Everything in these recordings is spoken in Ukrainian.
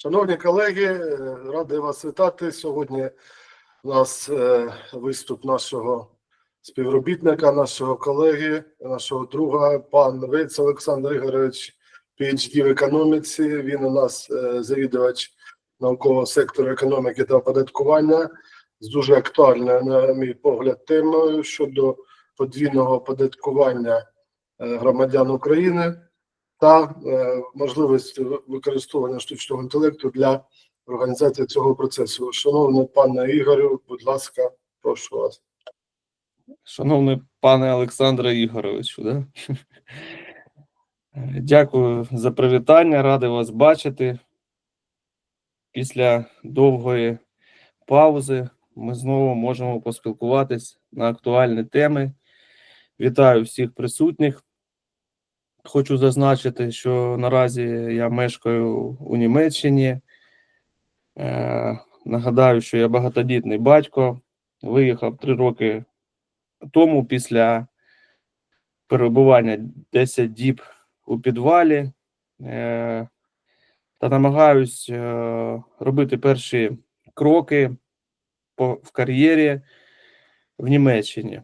Шановні колеги, е, радий вас вітати. Сьогодні у нас е, виступ нашого співробітника, нашого колеги, нашого друга, пан Вець Олександр Ігорович, PhD в економіці. Він у нас е, завідувач наукового сектору економіки та оподаткування з дуже актуальною, на мій погляд, темою щодо подвійного оподаткування громадян України та е, можливість використовування штучного інтелекту для організації цього процесу. Шановний пане Ігорю, будь ласка, прошу вас. Шановний пане Олександре Ігоровичу, да? Дякую за привітання, радий вас бачити. Після довгої паузи ми знову можемо поспілкуватись на актуальні теми. Вітаю всіх присутніх. Хочу зазначити, що наразі я мешкаю у Німеччині. Е, нагадаю, що я багатодітний батько. Виїхав три роки тому після перебування 10 діб у підвалі е, та намагаюсь е, робити перші кроки по, в кар'єрі в Німеччині.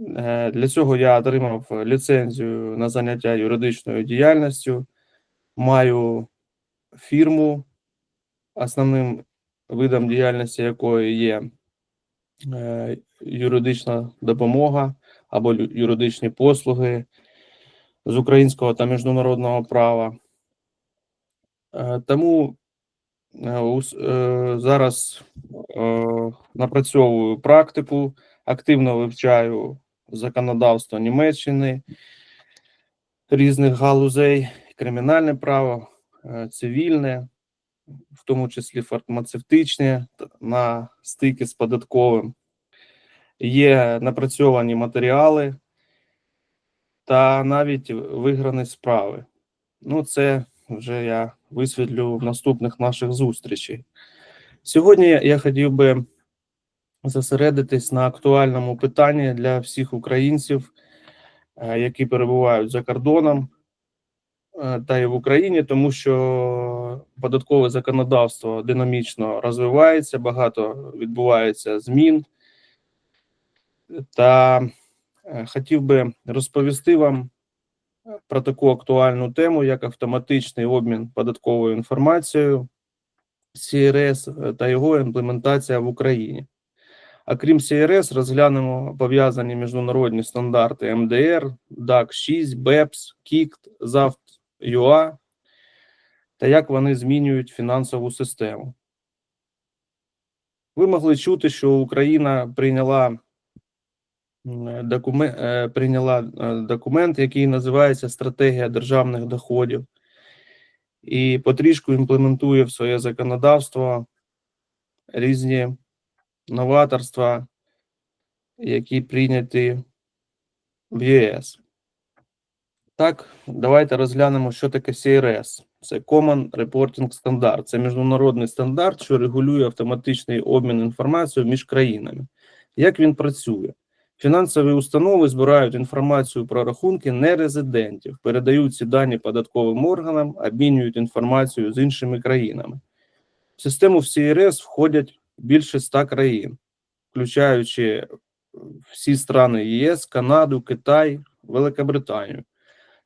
Е, Для цього я отримав ліцензію на заняття юридичною діяльністю, маю фірму, основним видом діяльності якої є е, юридична допомога або юридичні послуги з українського та міжнародного права. Е, Тому зараз напрацьовую практику, активно вивчаю законодавство Німеччини, різних галузей, кримінальне право, е, цивільне, в тому числі фармацевтичне, на стики з податковим. Є напрацьовані матеріали та навіть виграні справи. Ну, це вже я висвітлю в наступних наших зустрічей. Сьогодні я хотів би зосередитись на актуальному питанні для всіх українців, е, які перебувають за кордоном е, та і в Україні, тому що податкове законодавство динамічно розвивається, багато відбувається змін. Та е, хотів би розповісти вам про таку актуальну тему, як автоматичний обмін податковою інформацією, е, та його імплементація в Україні. А крім CRS, розглянемо пов'язані міжнародні стандарти МДР, DAC 6, BEPS, KICT, ZAFT, UA та як вони змінюють фінансову систему. Ви могли чути, що Україна прийняла документ, прийняла е, документ, який називається Стратегія державних доходів, і потрішку імплементує в своє законодавство різні новаторства, які прийняті в ЄС. Так, давайте розглянемо, що таке CRS. Це Common Reporting Standard. Це міжнародний стандарт, що регулює автоматичний обмін інформацією між країнами. Як він працює? Фінансові установи збирають інформацію про рахунки нерезидентів, передають ці дані податковим органам, обмінюють інформацію з іншими країнами. В систему в CRS входять більше 100 країн, включаючи всі страни ЄС, Канаду, Китай, Великобританію.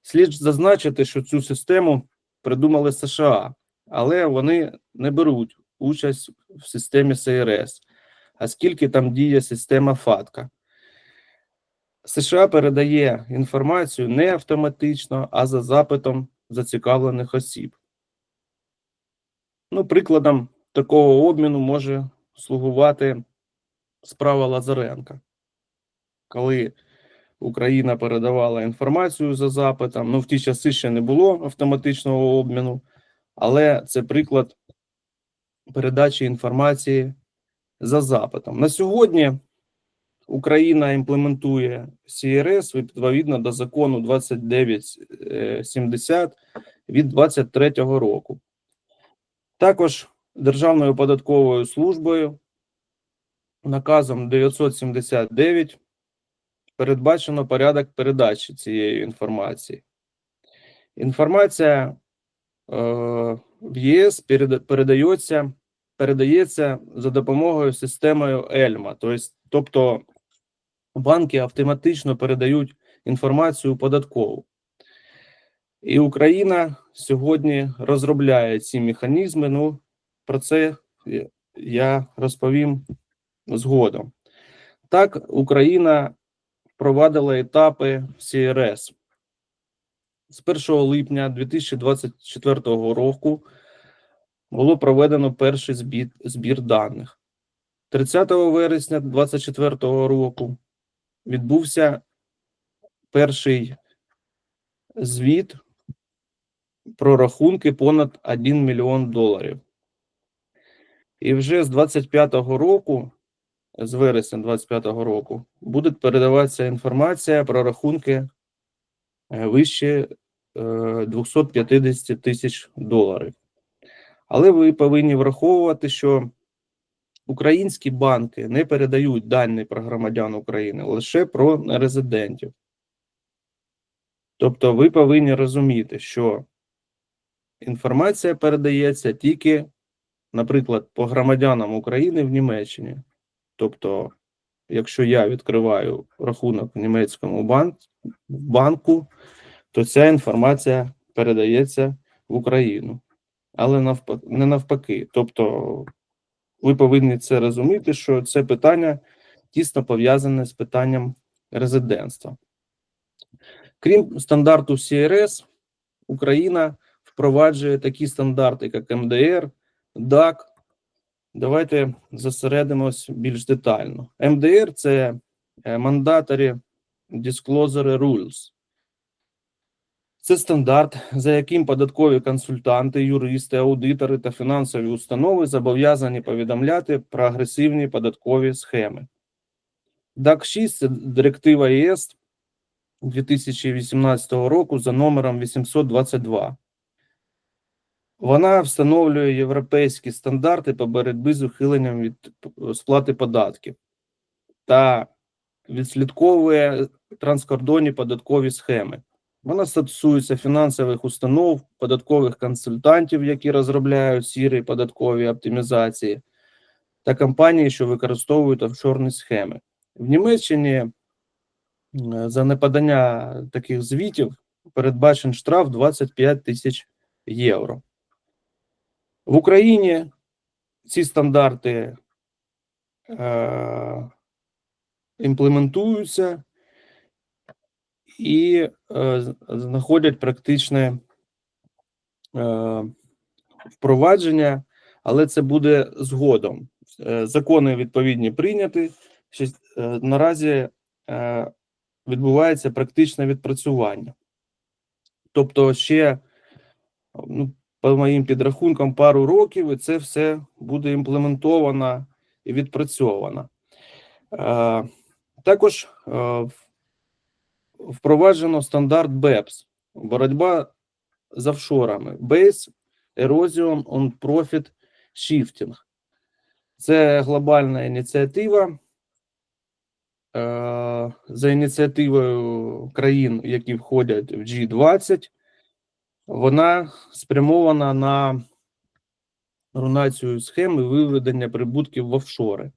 Слід зазначити, що цю систему придумали США, але вони не беруть участь в системі CRS, оскільки там діє система FATCA. США передає інформацію не автоматично, а за запитом зацікавлених осіб. Ну, прикладом такого обміну може слугувати справа Лазаренка, коли Україна передавала інформацію за запитом. Ну, в ті часи ще не було автоматичного обміну, але це приклад передачі інформації за запитом. На сьогодні Україна імплементує CRS відповідно до закону 2970 від 23 року. Також Державною податковою службою наказом 979 передбачено порядок передачі цієї інформації. Інформація в ЄС передається, передається за допомогою системою Ельма. Тобто, тобто банки автоматично передають інформацію податкову. І Україна сьогодні розробляє ці механізми. Ну, про це я- розповім згодом. Так, Україна впровадила етапи CRS. З 1 липня 2024 року було проведено перший збір, збір даних. 30 вересня 2024 року відбувся перший звіт про рахунки понад 1 мільйон доларів. І вже з 25-го року, з вересня 25-го року, буде передаватися інформація про рахунки е, вище е, 250 тисяч доларів. Але ви повинні враховувати, що українські банки не передають дані про громадян України лише про резидентів. Тобто ви повинні розуміти, що інформація передається тільки, наприклад, по громадянам України в Німеччині. Тобто, якщо я відкриваю рахунок в німецькому банку, то ця інформація передається в Україну, але навпаки, не навпаки. Тобто, ви повинні це розуміти, що це питання тісно пов'язане з питанням резидентства. Крім стандарту CRS, Україна впроваджує такі стандарти, як МДР, DAC. Давайте зосередимось більш детально. МДР це е, Mandatory Disclosure Rules. Це стандарт, за яким податкові консультанти, юристи, аудитори та фінансові установи зобов'язані повідомляти про агресивні податкові схеми. DAC 6 це директива ЄС 2018 року за номером 822. Вона встановлює європейські стандарти по боротьбі з ухиленням від сплати податків та відслідковує транскордонні податкові схеми. Вона стосується фінансових установ, податкових консультантів, які розробляють сірі податкові оптимізації, та компанії, що використовують офшорні схеми. В Німеччині е, за неподання таких звітів передбачен штраф 25 тисяч євро. В Україні ці стандарти е, імплементуються і е, знаходять практичне е, впровадження, але це буде згодом. Е, закони відповідні прийняті. Е, наразі е, відбувається практичне відпрацювання. Тобто, ще ну, по моїм підрахункам, пару років, і це все буде імплементовано і відпрацьовано. Е, також е, впроваджено стандарт BEPS – боротьба з офшорами. Base Erosion on Profit Shifting. Це глобальна ініціатива. е, За ініціативою країн, які входять в G20, вона спрямована на рунацію схем і виведення прибутків в офшори.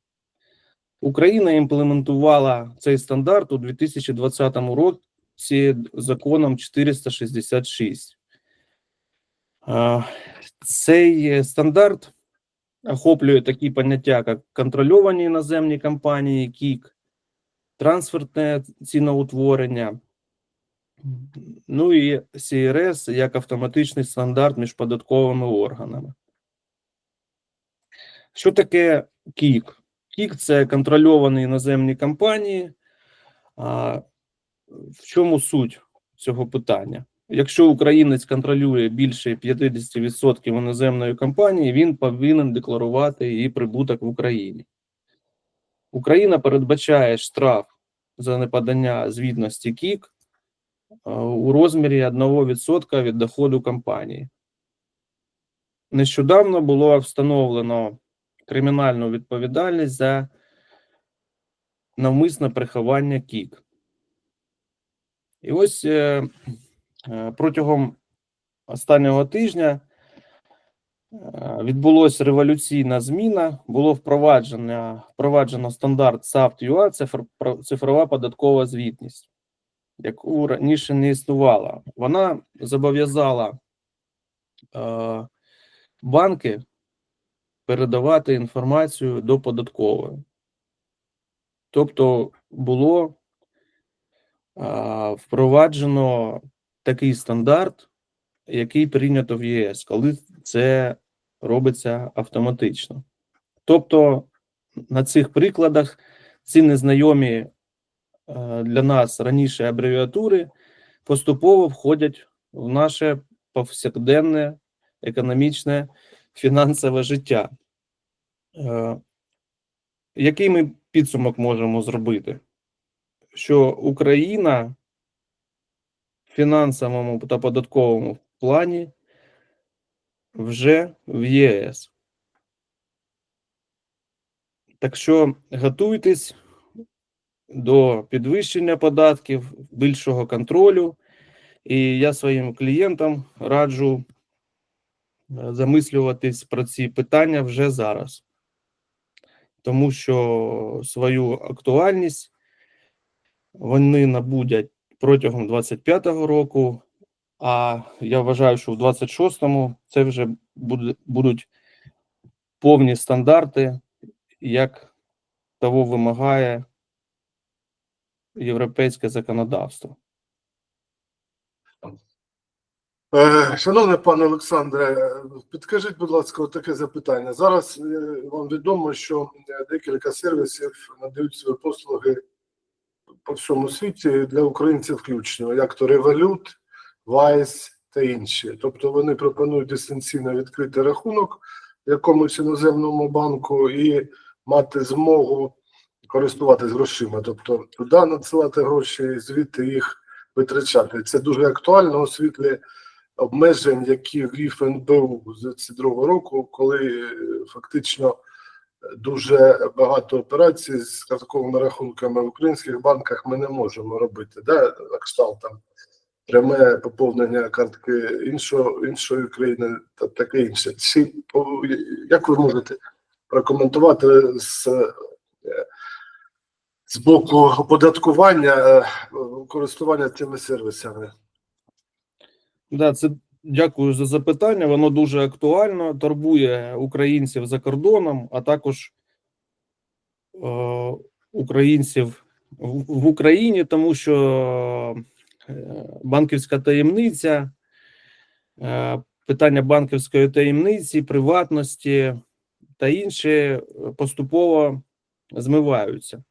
Україна імплементувала цей стандарт у 2020 році законом 466. Е, Цей стандарт охоплює такі поняття, як контрольовані іноземні компанії, КІК, трансфертне ціноутворення, ну і CRS як автоматичний стандарт між податковими органами. Що таке КІК? КІК це контрольовані іноземні компанії. А, в чому суть цього питання? Якщо українець контролює більше 50% іноземної компанії, він повинен декларувати її прибуток в Україні. Україна передбачає штраф за неподання звітності КІК у розмірі 1% від доходу компанії. Нещодавно було встановлено кримінальну відповідальність за навмисне приховання КІК. І ось е, е, протягом останнього тижня відбулася революційна зміна, було впроваджено, впроваджено стандарт SAFT-UA, це цифрова податкова звітність, яку раніше не існувала. Вона зобов'язала е, банки передавати інформацію до податкової. Тобто було а, впроваджено такий стандарт, який прийнято в ЄС, коли це робиться автоматично. Тобто, на цих прикладах ці незнайомі е, для нас раніше абревіатури поступово входять в наше повсякденне економічне фінансове життя. Е, Який ми підсумок можемо зробити? Що Україна в фінансовому та податковому плані вже в ЄС. Так що готуйтесь до підвищення податків, більшого контролю. І я своїм клієнтам раджу е, замислюватись про ці питання вже зараз, тому що свою актуальність вони набудять протягом 25-го року, а я вважаю, що в 26-му це вже будуть повні стандарти, як того вимагає європейське законодавство. Е, Шановний пане Олександре, підкажіть, будь ласка, таке запитання. Зараз е, вам відомо, що е, декілька сервісів надають свої послуги по всьому світі для українців включно, як то Revolut, Wise та інші. Тобто вони пропонують дистанційно відкрити рахунок якомусь іноземному банку і мати змогу користуватись грошима. Тобто туди надсилати гроші, звідти їх витрачати. Це дуже актуально у світлі обмежень, які ввів НБУ з 22 року, коли е, фактично дуже багато операцій з картковими рахунками в українських банках ми не можемо робити. Да? На кшталт там пряме поповнення картки іншого, іншої країни та таке інше. Чи, як ви можете прокоментувати з, е, з боку оподаткування е, користування цими сервісами? Да, це дякую за запитання. Воно дуже актуально, турбує українців за кордоном, а також е, українців в, Україні, тому що е, банківська таємниця, е, питання банківської таємниці, приватності та інші поступово змиваються.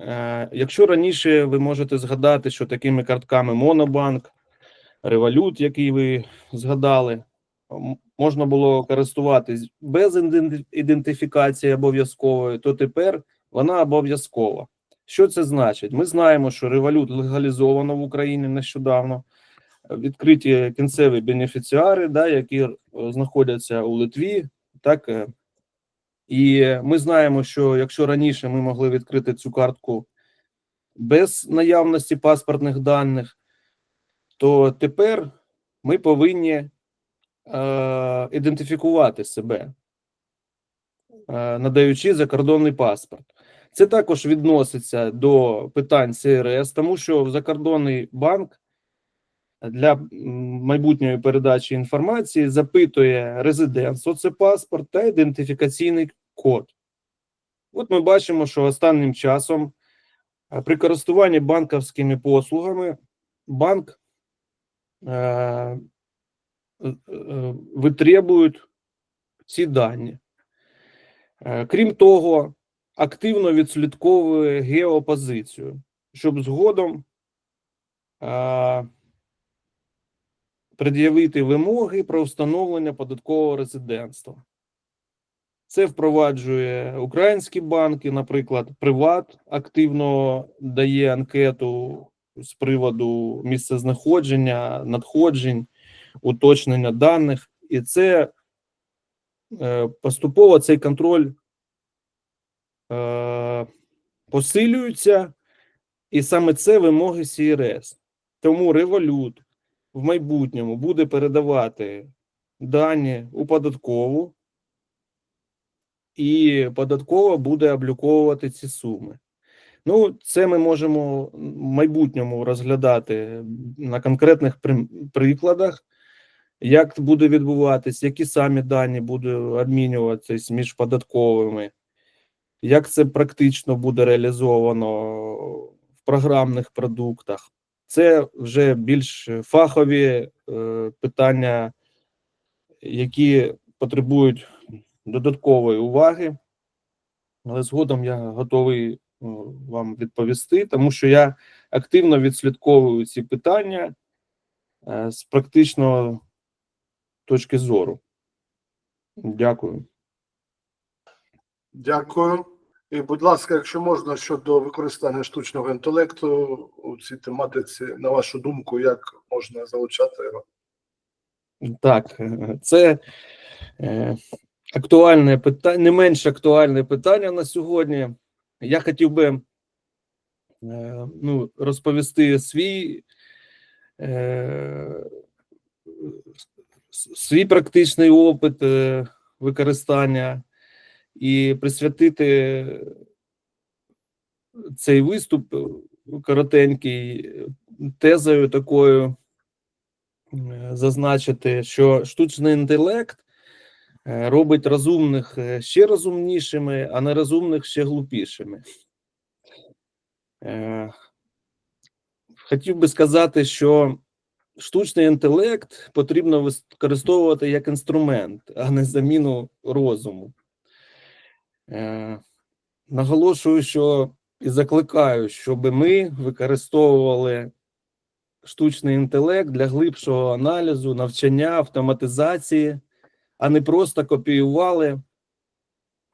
Е, Якщо раніше ви можете згадати, що такими картками Монобанк, Револют, який ви згадали, можна було користуватись без ідентифікації обов'язкової, то тепер вона обов'язкова. Що це значить? Ми знаємо, що револют легалізовано в Україні нещодавно. Відкриті кінцеві бенефіціари, да, які е, знаходяться у Литві, так е, і ми знаємо, що якщо раніше ми могли відкрити цю картку без наявності паспортних даних, то тепер ми повинні е, ідентифікувати себе, е, надаючи закордонний паспорт. Це також відноситься до питань СРС, тому що закордонний банк для майбутньої передачі інформації запитує резидентство, це паспорт та ідентифікаційний код. От ми бачимо, що останнім часом е, при користуванні банківськими послугами банк е, е, е, витребують ці дані. Е, Крім того, активно відслідковує геопозицію, щоб згодом е, пред'явити вимоги про встановлення податкового резидентства. Це впроваджує українські банки, наприклад, Приват активно дає анкету з приводу місцезнаходження, надходжень, уточнення даних, і це е, поступово цей контроль е, посилюється, і саме це вимоги СРС. Тому Revolut в майбутньому буде передавати дані у податкову, і податкова буде обліковувати ці суми. Ну, це ми можемо в майбутньому розглядати на конкретних прикладах, як буде відбуватись, які самі дані будуть обмінюватись між податковими, як це практично буде реалізовано в програмних продуктах. Це вже більш фахові е, питання, які потребують додаткової уваги, але згодом я готовий е, вам відповісти, тому що я активно відслідковую ці питання е, з практичної точки зору. Дякую. Дякую. І, будь ласка, якщо можна, щодо використання штучного інтелекту у цій тематиці, на вашу думку, як можна залучати його? Так, е, це е, актуальне питання, не менш актуальне питання на сьогодні. Я хотів би е, ну, розповісти свій, е, свій практичний опит е, використання і присвятити цей виступ е, коротенький тезою такою е, зазначити, що штучний інтелект е, робить розумних ще розумнішими, а нерозумних ще глупішими. Хотів би сказати, що штучний інтелект потрібно використовувати як інструмент, а не заміну розуму. Е, Наголошую, що і закликаю, щоб ми використовували штучний інтелект для глибшого аналізу, навчання, автоматизації, а не просто копіювали,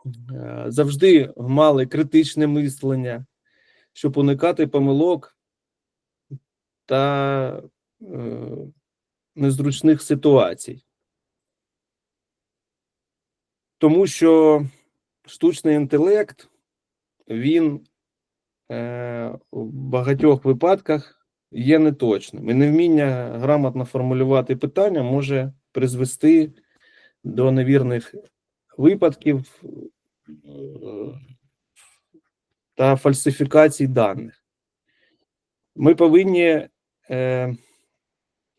Е, завжди мали критичне мислення, щоб уникати помилок та е, незручних ситуацій. Тому що штучний інтелект, він е, в багатьох випадках є неточним. І невміння грамотно формулювати питання може призвести до невірних випадків е, та фальсифікацій даних. Ми повинні е,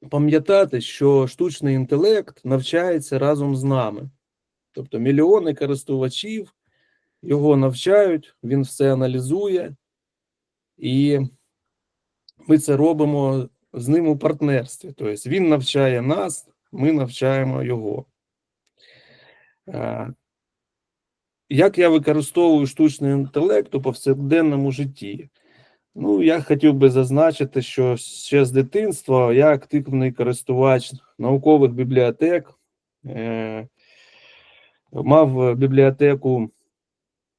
пам'ятати, що штучний інтелект навчається разом з нами. Тобто мільйони користувачів його навчають, він все аналізує, і ми це робимо з ним у партнерстві. Тобто він навчає нас, ми навчаємо його. Е, Як я використовую штучний інтелект у повсякденному житті? Ну, я хотів би зазначити, що ще з дитинства я активний користувач наукових бібліотек. Е, мав бібліотеку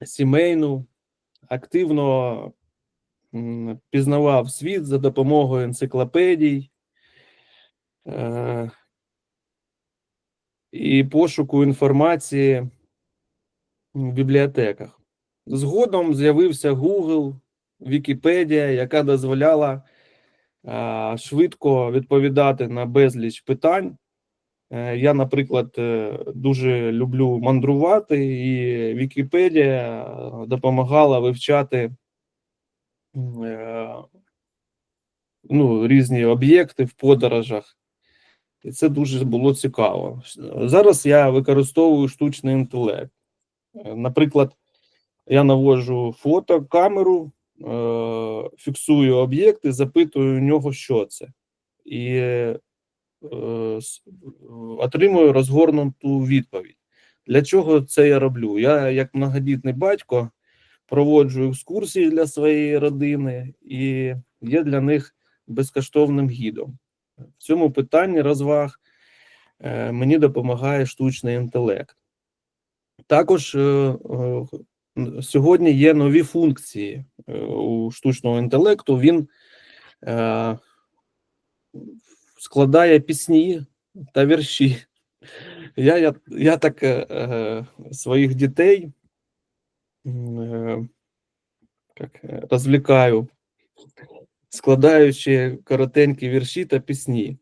сімейну, активно пізнавав світ за допомогою енциклопедій е, і пошуку інформації в бібліотеках. Згодом з'явився Google, Вікіпедія, яка дозволяла швидко відповідати на безліч питань. Е, Я, наприклад, е, дуже люблю мандрувати, і Вікіпедія е, допомагала вивчати ну, різні об'єкти в подорожах. І це дуже було цікаво. Зараз я використовую штучний інтелект. Наприклад, я наводжу фото, камеру, фіксую об'єкт і запитую у нього, що це. І отримую розгорнуту відповідь. Для чого це я роблю? Я, як многодітний батько, проводжу екскурсії для своєї родини і є для них безкоштовним гідом. В цьому питанні розваг е, мені допомагає штучний інтелект. Також е, е, сьогодні є нові функції е, у штучного інтелекту. Він е, складає пісні та вірші. Я, я, я так е, е, своїх дітей е, як, е, розвлікаю, складаючи коротенькі вірші та пісні.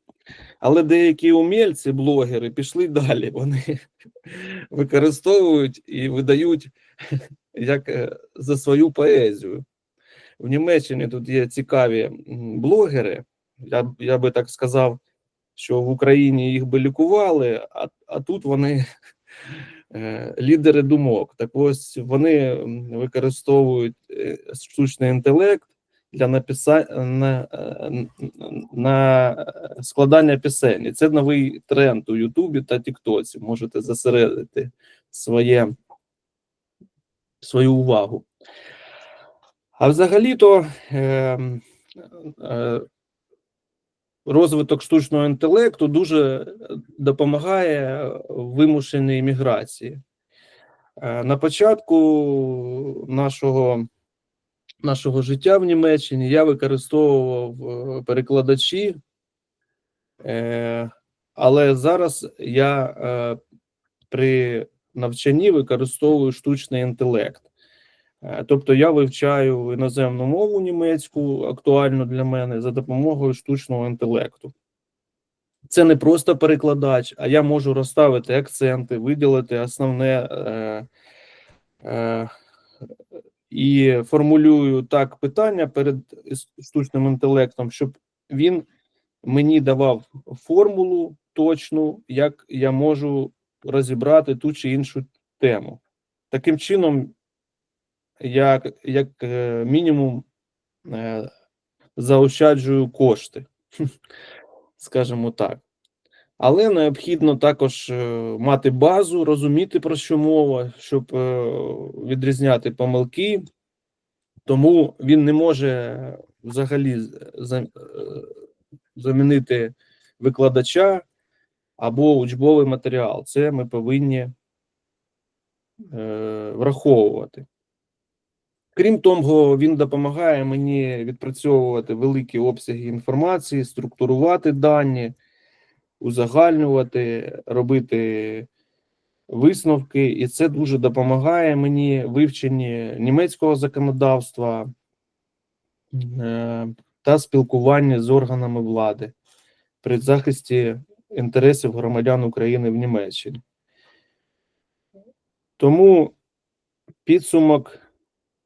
Але деякі умільці, блогери, пішли далі. Вони використовують і видають як е, за свою поезію. В Німеччині тут є цікаві блогери. Я, я би так сказав, що в Україні їх би лікували, а, а тут вони е, лідери думок. Так ось вони використовують е, штучний інтелект для написання на, на складання пісень. Це новий тренд у Ютубі та Тіктоці. Можете зосередити своє, свою увагу. А взагалі-то е, е, розвиток штучного інтелекту дуже допомагає вимушеній міграції. Е, На початку нашого, нашого життя в Німеччині я використовував е, перекладачі, е, але зараз я при навчанні використовую штучний інтелект. Е, Тобто я вивчаю іноземну мову німецьку, актуальну для мене, за допомогою штучного інтелекту. Це не просто перекладач, а я можу розставити акценти, виділити основне е, е, і формулюю так питання перед штучним інтелектом, щоб він мені давав формулу точну, як я можу розібрати ту чи іншу тему. Таким чином, я як е, мінімум е, заощаджую кошти, скажімо так. Але необхідно також е, мати базу, розуміти про що мова, щоб відрізняти помилки. Тому він не може взагалі замінити викладача або учбовий матеріал. Це ми повинні враховувати. Крім того, він допомагає мені відпрацьовувати великі обсяги інформації, структурувати дані, узагальнювати, робити висновки, і це дуже допомагає мені вивченні німецького законодавства е, та спілкуванні з органами влади при захисті інтересів громадян України в Німеччині. Тому підсумок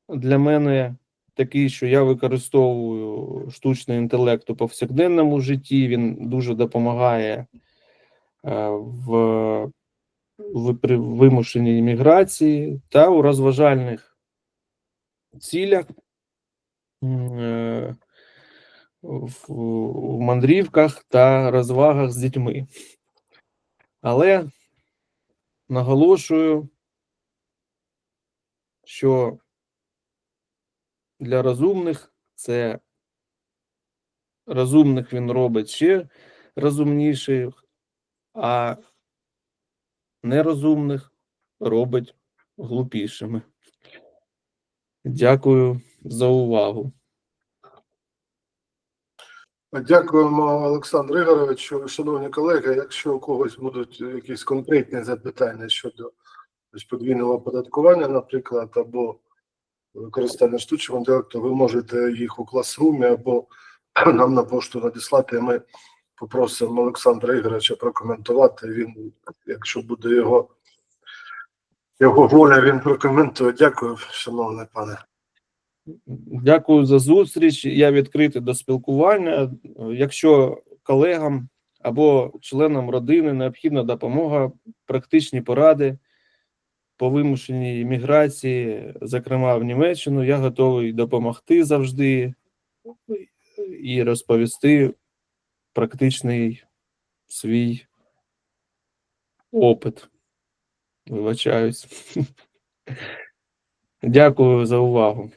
для мене такий, що я використовую штучний інтелект у повсякденному житті. Він дуже допомагає е, в, при вимушеній міграції та у розважальних цілях. е, в мандрівках та розвагах з дітьми. Але наголошую, що для розумних це розумних він робить ще розумніших, а нерозумних робить глупішими. Дякую за увагу. Дякуємо, Олександр Ігорович. Шановні колеги, якщо у когось будуть якісь конкретні запитання щодо подвійного оподаткування, наприклад, або використання штучного інтелекту, ви можете їх у класрумі або нам на пошту надіслати. Ми попросимо Олександра Ігоровича прокоментувати. Він, якщо буде його, його воля, він прокоментує. Дякую, шановний пане. Дякую за зустріч. Я відкритий до спілкування. Якщо колегам або членам родини необхідна допомога, практичні поради по вимушеній міграції, зокрема в Німеччину, я готовий допомогти завжди і розповісти практичний свій опит. Вибачаюсь. Дякую за увагу.